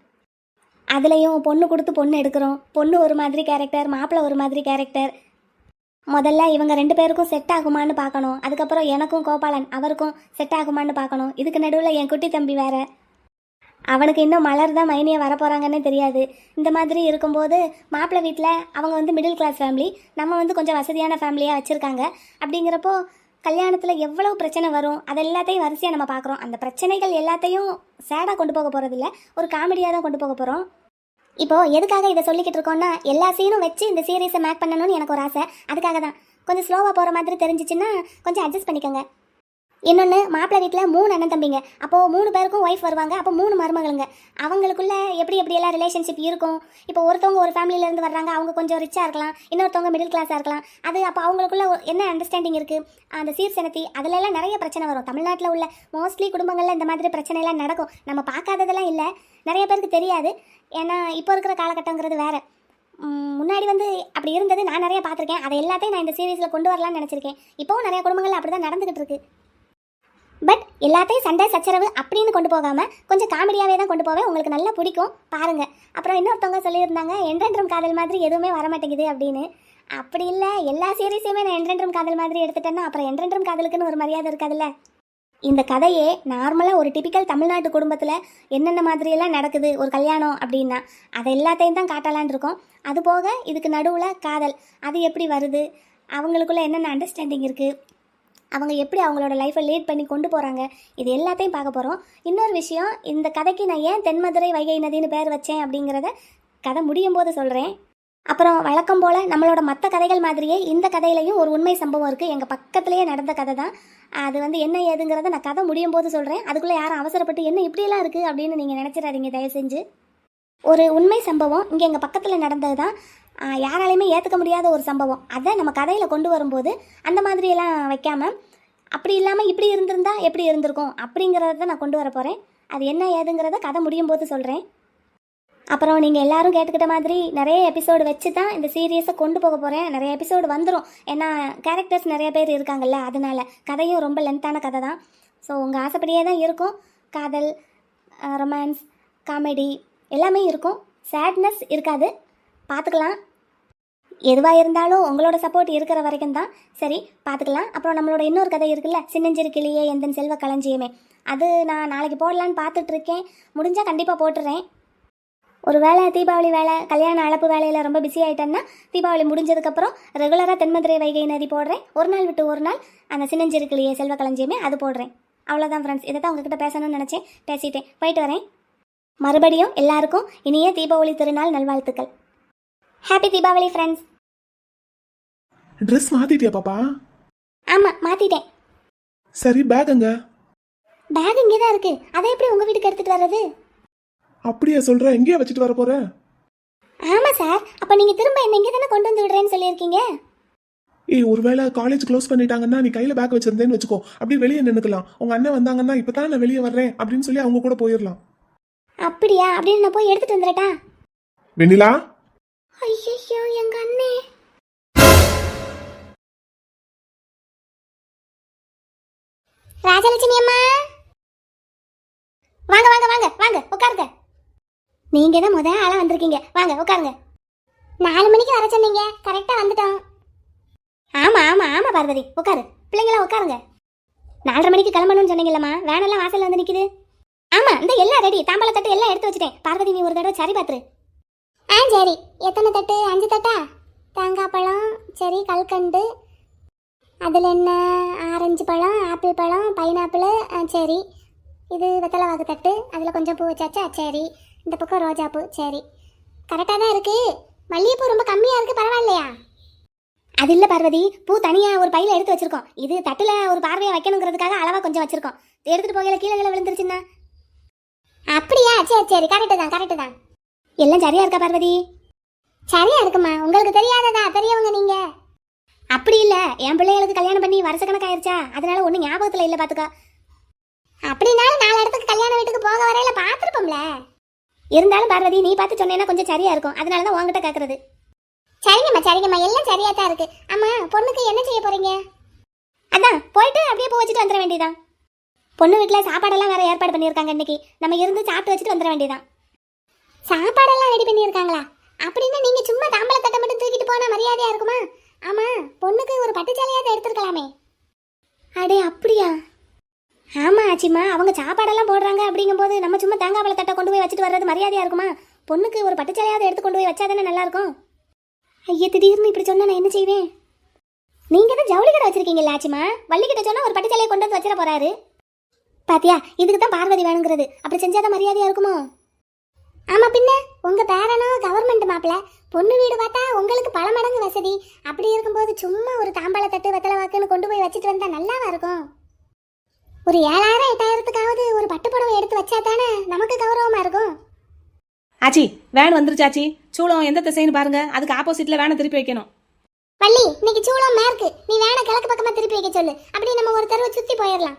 அதுலேயும் பொண்ணு கொடுத்து பொண்ணு எடுக்கிறோம். பொண்ணு ஒரு மாதிரி கேரக்டர் மாப்பிள்ளை ஒரு மாதிரி கேரக்டர் முதல்ல இவங்க ரெண்டு பேருக்கும் செட் ஆகுமான்னு பார்க்கணும். அதுக்கப்புறம் எனக்கும் கோபாலன் அவருக்கும் செட் ஆகுமான்னு பார்க்கணும். இதுக்கு நடுவில் என் குட்டி தம்பி வேற. அவனுக்கு இன்னும் மலர் தான் மைனியை வரப்போகிறாங்கன்னே தெரியாது. இந்த மாதிரி இருக்கும்போது மாப்பிள்ளை வீட்டில் அவங்க வந்து மிடில் கிளாஸ் ஃபேமிலி நம்ம வந்து கொஞ்சம் வசதியான ஃபேமிலியாக வச்சுருக்காங்க. அப்படிங்கிறப்போ கல்யாணத்தில் எவ்வளவு பிரச்சனை வரும் அது எல்லாத்தையும் வரிசையாக நம்ம பார்க்குறோம் அந்த பிரச்சனைகள் எல்லாத்தையும் சேடாக கொண்டு போக போகிறதில்ல ஒரு காமெடியாக தான் கொண்டு போக போகிறோம் இப்போது எதுக்காக இதை சொல்லிக்கிட்டு இருக்கோம்னா எல்லா சீனும் வச்சு இந்த சீரியஸை மேக் பண்ணணும்னு எனக்கு ஒரு ஆசை. அதுக்காக தான் கொஞ்சம் ஸ்லோவாக போகிற மாதிரி தெரிஞ்சிச்சுன்னா கொஞ்சம் அட்ஜஸ்ட் பண்ணிக்கோங்க. இன்னொன்று மாப்பிள்ளை வீட்டில் மூணு அண்ணன் தம்பிங்க. அப்போது மூணு பேருக்கும் ஒய்ஃப் வருவாங்க அப்போ மூணு மருமகளுங்க. அவங்களுக்குள்ள எப்படி எப்படியெல்லாம் ரிலேஷன்ஷிப் இருக்கும்? இப்போ ஒருத்தவங்க ஒரு ஃபேமிலியிலேருந்து வர்றாங்க அவங்க கொஞ்சம் ரிச்சாக இருக்கலாம் இன்னொருத்தவங்க மிடில் கிளாஸாக இருக்கலாம். அது அப்போ அவங்களுக்குள்ள என்ன அண்டர்ஸ்டாண்டிங் இருக்குது அந்த சீர்சனத்தி அதுல அதிலெல்லாம் நிறைய பிரச்சனை வரும். தமிழ்நாட்டில் உள்ள மோஸ்ட்லி குடும்பங்களில் இந்த மாதிரி பிரச்சனைலாம் நடக்கும். நம்ம பார்க்காததெல்லாம் இல்லை. நிறைய பேருக்கு தெரியாது. ஏன்னா இப்போ இருக்கிற காலகட்டங்கிறது வேறு. முன்னாடி வந்து அப்படி இருந்தது நான் நிறைய பார்த்துருக்கேன். அதை எல்லாத்தையும் நான் இந்த சீரீஸில் கொண்டு வரலாம்னு நினச்சிருக்கேன். இப்போவும் நிறைய குடும்பங்கள் அப்படி தான் நடந்துகிட்டு இருக்கு. பட் எல்லாத்தையும் சண்டை சச்சரவு அப்படின்னு கொண்டு போகாமல் கொஞ்சம் காமெடியாகவே தான் கொண்டு போவேன். உங்களுக்கு நல்லா பிடிக்கும். பாருங்கள் அப்புறம் இன்னொருத்தவங்க சொல்லியிருந்தாங்க என்றென்றும் காதல் மாதிரி எதுவுமே வர மாட்டேங்குது அப்படின்னு. அப்படி இல்லை. எல்லா சீரீஸையுமே நான் என்றென்றும் காதல் மாதிரி எடுத்துட்டேன்னா அப்புறம் என்றென்றும் காதலுக்குன்னு ஒரு மரியாதை இருக்காதுல்ல? இந்த கதையே நார்மலாக ஒரு டிபிக்கல் தமிழ்நாட்டு குடும்பத்தில் என்னென்ன மாதிரியெல்லாம் நடக்குது ஒரு கல்யாணம் அப்படின்னா அதை எல்லாத்தையும் தான் காட்டலான் இருக்கோம். அது போக இதுக்கு நடுவில் காதல். அது எப்படி வருது? அவங்களுக்குள்ள என்னென்ன அண்டர்ஸ்டாண்டிங் இருக்குது அவங்க எப்படி அவங்களோட லைஃப்பை லீட் பண்ணி கொண்டு போகிறாங்க இது எல்லாத்தையும் பார்க்க போகிறோம் இன்னொரு விஷயம் இந்த கதைக்கு நான் ஏன் தென்மதுரை வைகை நதின்னு பேர் வச்சேன் அப்படிங்கிறத கதை முடியும் போது சொல்கிறேன் அப்புறம் வழக்கம் போல் நம்மளோட மற்ற கதைகள் மாதிரியே இந்த கதையிலையும் ஒரு உண்மை சம்பவம் இருக்குது எங்கள் பக்கத்துலேயே நடந்த கதை தான். அது வந்து என்ன ஏதுங்கிறத நான் கதை முடியும் போது சொல்கிறேன் அதுக்குள்ளே யாரும் அவசரப்பட்டு என்ன இப்படியெல்லாம் இருக்குது அப்படின்னு நீங்கள் நினச்சிடாதீங்க தயவு செஞ்சு. ஒரு உண்மை சம்பவம் இங்கே எங்கள் பக்கத்தில் நடந்தது தான் யாராலையுமே ஏற்றுக்க முடியாத ஒரு சம்பவம். அதை நம்ம கதையில் கொண்டு வரும்போது அந்த மாதிரியெல்லாம் வைக்காமல் அப்படி இல்லாமல் இப்படி இருந்திருந்தா எப்படி இருந்திருக்கும் அப்படிங்கிறத நான் கொண்டு வர போகிறேன் அது என்ன ஏதுங்கிறத கதை முடியும் போது சொல்கிறேன் அப்புறம் நீங்கள் எல்லாரும் கேட்டுக்கிட்ட மாதிரி நிறைய எபிசோடு வச்சு தான் இந்த சீரியஸை கொண்டு போக போகிறேன் நிறைய எபிசோடு வந்துடும் ஏன்னா கேரக்டர்ஸ் நிறைய பேர் இருக்காங்கல்ல அதனால கதையும் ரொம்ப லென்த்தான கதை தான். ஸோ உங்கள் ஆசைப்படியே தான் இருக்கும். காதல் ரொமான்ஸ் காமெடி எல்லாமே இருக்கும். சேட்னஸ் இருக்காது. பார்த்துக்கலாம். எதுவாக இருந்தாலும் உங்களோட சப்போர்ட் இருக்கிற வரைக்கும் தான் சரி பார்த்துக்கலாம். அப்புறம் நம்மளோட இன்னொரு கதை இருக்குல்ல சின்னஞ்சிறு கிளியே எந்தன் செல்வ களஞ்சியமே. அது நான் நாளைக்கு போடலான்னு பார்த்துட்ருக்கேன். முடிஞ்சால் கண்டிப்பாக போட்டுறேன். ஒரு வேளை தீபாவளி வேலை கல்யாண அழப்பு வேலையில் ரொம்ப பிஸி ஆகிட்டேன்னா தீபாவளி முடிஞ்சதுக்கப்புறம் ரெகுலராக தென்மதுரை வைகை நதி போடுறேன். ஒரு நாள் விட்டு ஒரு நாள் அந்த சின்னஞ்சிறு கிளியே செல்வ களஞ்சியமே அது போடுறேன். அவ்வளோதான் ஃப்ரெண்ட்ஸ் இதை தான் உங்ககிட்ட பேசணும்னு நினச்சேன். பேசிட்டேன். போயிட்டு வரேன். மறுபடியும் எல்லாருக்கும் இனிய தீபாவளி திருநாள் நல்வாழ்த்துக்கள். ஹாப்பி தீபாவளி ஃப்ரெண்ட்ஸ் ட்ரெஸ் மாத்திட்டியா பாப்பா? ஆமாம் மாற்றிட்டேன் சரி பேக் அங்க பேக் இங்கே தான் இருக்குது அதை எப்படி உங்கள் வீட்டுக்கு எடுத்துகிட்டு வர்றது? அப்படியா சொல்ற? எங்கேயா வச்சுட்டு வர போற? ஆமாம் சார் அப்போ நீங்கள் திரும்ப என்ன இங்கே தானே கொண்டு வந்து விடுறேன்னு சொல்லியிருக்கீங்க? ஏய் ஒருவேளை காலேஜ் க்ளோஸ் பண்ணிட்டாங்கன்னா நீ கையில பேக் வச்சிருந்தேன்னு வச்சுக்கோ. அப்படியே வெளியே நின்னுக்கலாம். உங்க அண்ணன் வந்தாங்கன்னா இப்பதான் நான் வெளியே வர்றேன் அப்படின்னு சொல்லி அவங்க கூட போயிடலாம். அப்படியா? அப்படின்னு நான் போய் எடுத்துகிட்டு வந்துடட்டா? வெண்ணிலா? ஐயோ எங்க அண்ணே. ராஜலட்சுமி அம்மா. வாங்க வாங்க வாங்க வாங்க உட்காருங்க. நீங்க தான் முத ஆளா வந்திருக்கீங்க. வாங்க உட்காருங்க. நாலு மணிக்கு வர சொன்னீங்க. கரெக்டா வந்துட்டோம். ஆமா ஆமா ஆமா பார்வதி. உட்காரு. பிள்ளைங்களா உட்காருங்க. நாலரை மணிக்கு கிளம்பணும்னு சொன்னீங்கல்லம்மா. வேனெல்லாம் வாசல்ல வந்து நிக்குது. ஆமா இந்த எல்லாம் ரெடி தாம்பழ தட்டு எல்லாம் எடுத்து வச்சுட்டேன். பார்வதி நீ ஒரு தடவை சரி பாத்துரு ஆ சரி. எத்தனை தட்டு? அஞ்சு தட்டா? தேங்காய் பழம் சரி கல்கண்டு. அதில் என்ன? ஆரஞ்சு பழம் ஆப்பிள் பழம் பைனாப்பிள் ஆ சரி. இது வெத்தலை வாக்கு தட்டு. அதில் கொஞ்சம் பூ வச்சாச்சா? சரி. இந்த பக்கம் ரோஜா பூ சரி. கரெக்டாக தான் இருக்குது மல்லிகைப்பூ ரொம்ப கம்மியாக இருக்குது பரவாயில்லையா? அது இல்லை பார்வதி. பூ தனியாக ஒரு பையில் எடுத்து வச்சுருக்கோம். இது தட்டில் ஒரு பார்வையை வைக்கணுங்கிறதுக்காக அளவாக கொஞ்சம் வச்சுருக்கோம். எடுத்துகிட்டு போகையில் கீழே கீழே விழுந்துருச்சுன்னா? அப்படியா? சரி சரி. கரெக்டு தான் கரெக்டு தான். எல்லாம் சரியா இருக்கா பார்வதி? சரியா இருக்குமா. உங்களுக்கு தெரியாததா? பெரியவங்க நீங்க. அப்படி இல்ல. என் பிள்ளைகளுக்கு கல்யாணம் பண்ணி வருஷக்கணக்காயிருச்சா. அதனால ஒண்ணு ஞாபகத்துல இல்ல பாத்துக்கா. அப்படின்னாலும் நாலு இடத்துக்கு கல்யாண வீட்டுக்கு போக வரையில பாத்துருப்போம்ல இருந்தாலும் பார்வதி நீ பார்த்து சொன்னேன்னா கொஞ்சம் சரியா இருக்கும். அதனால தான் உங்ககிட்ட கேக்குறது. சரிங்கம்மா சரிங்கம்மா. எல்லாம் சரியா தான் இருக்கு. ஆமா பொண்ணுக்கு என்ன செய்ய போறீங்க? அதான் போயிட்டு அப்படியே பூ வச்சுட்டு வந்துட வேண்டியதான் பொண்ணு வீட்டில் சாப்பாடெல்லாம் வேற ஏற்பாடு பண்ணியிருக்காங்க இன்னைக்கு. நம்ம இருந்து சாப்பிட்டு வச்சுட்டு வந்துட வேண்டியதான் சாப்பாடெல்லாம் ரெடி பண்ணியிருக்காங்களா? அப்படின்னா நீங்க சும்மா தாம்பள தட்டை மட்டும் தூக்கிட்டு போனா மரியாதையா இருக்குமா? ஆமா பொண்ணுக்கு ஒரு பட்டுச்சாலையாவது எடுத்துருக்கலாமே. அடே அப்படியா? ஆமா ஆச்சிம்மா அவங்க சாப்பாடெல்லாம் போடுறாங்க அப்படிங்கும்போது நம்ம சும்மா தேங்காய் பழ தட்டை கொண்டு போய் வச்சுட்டு வர்றது மரியாதையா இருக்குமா? பொண்ணுக்கு ஒரு பட்டுச்சாலையாவது எடுத்து கொண்டு போய் வச்சா தானே நல்லா இருக்கும் ஐயா திடீர்னு இப்படி சொன்னா நான் என்ன செய்வேன்? நீங்க தான் ஜவுளி கடை வச்சிருக்கீங்களா ஆச்சிமா வள்ளி கிட்ட சொன்னா ஒரு பட்டுச்சாலையை கொண்டு வந்து வச்சிட போறாரு. பாத்தியா இதுக்கு தான் பார்வதி வேணுங்கிறது. அப்படி செஞ்சாதான் மரியாதையா இருக்குமோ? ஆமா பின்ன உங்க பேரனும் கவர்மெண்ட் மாப்பிள. பொண்ணு வீடு பார்த்தா உங்களுக்கு பல மடங்கு வசதி. அப்படி இருக்கும்போது சும்மா ஒரு தாம்பாள தட்டு வெத்தலை வாக்குன்னு கொண்டு போய் வச்சுட்டு வந்தா நல்லாவா இருக்கும்? ஒரு ஏழாயிரம் எட்டாயிரத்துக்காவது ஒரு பட்டு புடவை எடுத்து வச்சா தானே நமக்கு கௌரவமா இருக்கும்? ஆச்சி வேன் வந்துருச்சு ஆச்சி. சூளம் எந்த திசைன்னு பாருங்க. அதுக்கு ஆப்போசிட்ல வேனை திருப்பி வைக்கணும். வள்ளி இன்னைக்கு சூளம் மேற்கு நீ வேணா கிழக்கு பக்கமா திருப்பி வைக்க சொல்லு. அப்படி நம்ம ஒரு தெருவை சுத்தி போயிடலாம்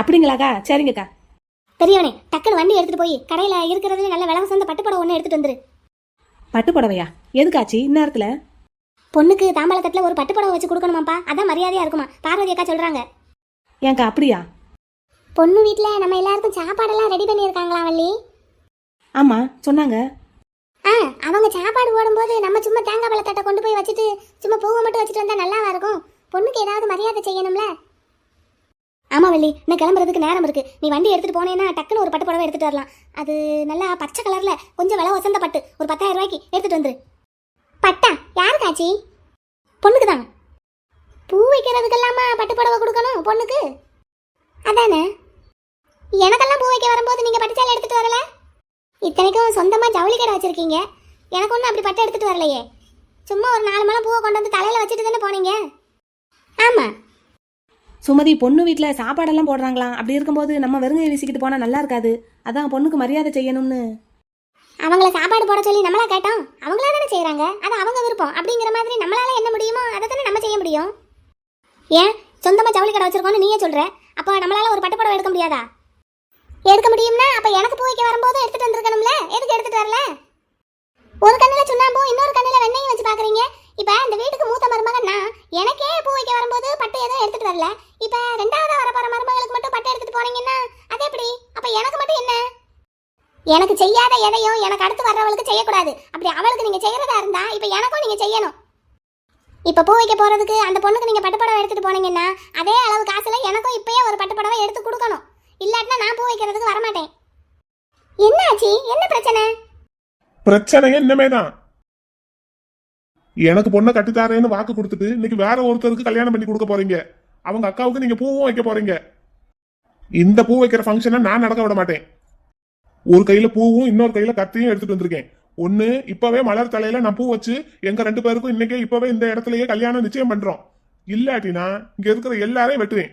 அப்படிங்களாக்கா? சரிங்கக்கா. பெரியவனே டக்குனு வண்டி எடுத்துட்டு போய் கடையில இருக்கிறதுல நல்ல விலை சந்த பட்டு புடவை ஒன்று எடுத்துட்டு வந்துரு. பட்டு புடவையா? எதுக்காச்சி இந்நேரத்துல? பொண்ணுக்கு தாம்பாள தட்டுல ஒரு பட்டு புடவை வச்சு கொடுக்கணுமாப்பா அதான் மரியாதையா இருக்குமா? பார்வதி அக்கா சொல்றாங்க. ஏன்க்கா அப்படியா? பொண்ணு வீட்ல நம்ம எல்லாருக்கும் சாப்பாடெல்லாம் ரெடி பண்ணியிருக்காங்களா வள்ளி? ஆமா சொன்னாங்க. ஆ அவங்க சாப்பாடு போடும்போது நம்ம சும்மா தேங்காய் பழத்தட்டை கொண்டு போய் வச்சுட்டு சும்மா பூவை மட்டும் வச்சுட்டு வந்தா நல்லாவா இருக்கும்? பொண்ணுக்கு ஏதாவது மரியாதை செய்யணும்ல? ஆமா வள்ளி இன்னும் கிளம்புறதுக்கு நேரம் இருக்கு. நீ வண்டி எடுத்துட்டு போனேன்னா டக்குன்னு ஒரு பட்டு புடவை எடுத்துட்டு வரலாம். அது நல்லா பச்சை கலர்ல கொஞ்சம் விலை வசந்த பட்டு ஒரு பத்தாயிரம் ரூபாய்க்கு எடுத்துட்டு வந்துரு. பட்டா யாருக்காச்சி பொண்ணுக்கு தான் பூ வைக்கிறதுக்கெல்லாமா பட்டு புடவை கொடுக்கணும் பொண்ணுக்கு? அதானே? எனக்கெல்லாம் பூ வைக்க வரும்போது நீங்க பட்டு சேலை எடுத்துட்டு வரல? இத்தனைக்கும் சொந்தமா ஜவுளி கடை வச்சிருக்கீங்க. எனக்கு ஒன்றும் அப்படி பட்டு எடுத்துட்டு வரலையே. சும்மா ஒரு நாலு மலை பூவை கொண்டு வந்து தலையில வச்சுட்டு தானே போனீங்க? ஆமா. சுமதி பொண்ணு வீட்டில் சாப்பாடெல்லாம் போடுறாங்களாம் அப்படி இருக்கும்போது நம்ம வெறுங்கையை வீசிக்கிட்டு போனால் நல்லா இருக்காது. அதான் பொண்ணுக்கு மரியாதை செய்யணும்னு. அவங்கள சாப்பாடு போட சொல்லி நம்மளா கேட்டோம். அவங்களா தானே செய்கிறாங்க அது அவங்க விருப்பம். அப்படிங்கிற மாதிரி நம்மளால என்ன முடியுமோ அதை தானே நம்ம செய்ய முடியும். ஏன்? சொந்தமா ஜவுளி கடை வச்சிருக்கோம்னு நீயே சொல்ற. அப்போ நம்மளால ஒரு பட்டு எடுக்க முடியாதா? எடுக்க முடியும்னா அப்ப எனக்கு பூ வைக்க வரும்போது எடுத்துட்டு வந்திருக்கணும்ல? எதுக்கு எடுத்துட்டு வரல? ஒரு கண்ணுல சுண்ணாம்பும் இன்னொரு கண்ணுல வெண்ணையும் வச்சு பாக்குறீங்க. இப்ப இந்த வீட்டுக்கு மூத்த மருமகன் நான் எனக்கே பூ வைக்க வரும்போது பட்டு எதுவும் எடுத்துட்டு வரல. இப்ப ரெண்டாவது வர போற மருமகளுக்கு மட்டும் பட்டு எடுத்துட்டு போனீங்கன்னா அது எப்படி? அப்ப எனக்கு மட்டும் என்ன? எனக்கு செய்யாத எதையும் எனக்கு அடுத்து வர்றவளுக்கு செய்யக்கூடாது. அப்படி அவளுக்கு நீங்க செய்யறதா இருந்தா இப்ப எனக்கும் நீங்க செய்யணும். இப்ப பூ வைக்க போறதுக்கு அந்த பொண்ணுக்கு நீங்க பட்டுப்படவை எடுத்துட்டு போனீங்கன்னா அதே அளவு காசுல எனக்கும் இப்பயே ஒரு பட்டுப்படவை எடுத்து கொடுக்கணும். இல்லாட்டினா நான் பூ வைக்கிறதுக்கு வரமாட்டேன். என்ன ஆச்சு? என்ன பிரச்சனை? பிரச்சனை இன்னமே தான் எனக்கு பொண்ணை கட்டித்தாரேன்னு வாக்கு கொடுத்துட்டு இன்னைக்கு வேற ஒருத்தருக்கு கல்யாணம் பண்ணி கொடுக்க போறீங்க. அவங்க அக்காவுக்கு நீங்க பூவும் வைக்க போறீங்க. இந்த பூ வைக்கிற ஃபங்க்ஷனை நான் நடக்க விட மாட்டேன். ஒரு கையில பூவும் இன்னொரு கையில கத்தியும் எடுத்துட்டு வந்திருக்கேன். ஒண்ணு இப்பவே மலர் தலையில நான் பூ வச்சு எங்க ரெண்டு பேருக்கும் இன்னைக்கே இப்பவே இந்த இடத்துலயே கல்யாணம் நிச்சயம் பண்றோம். இல்லாட்டினா இங்க இருக்கிற எல்லாரையும் வெட்டுவேன்.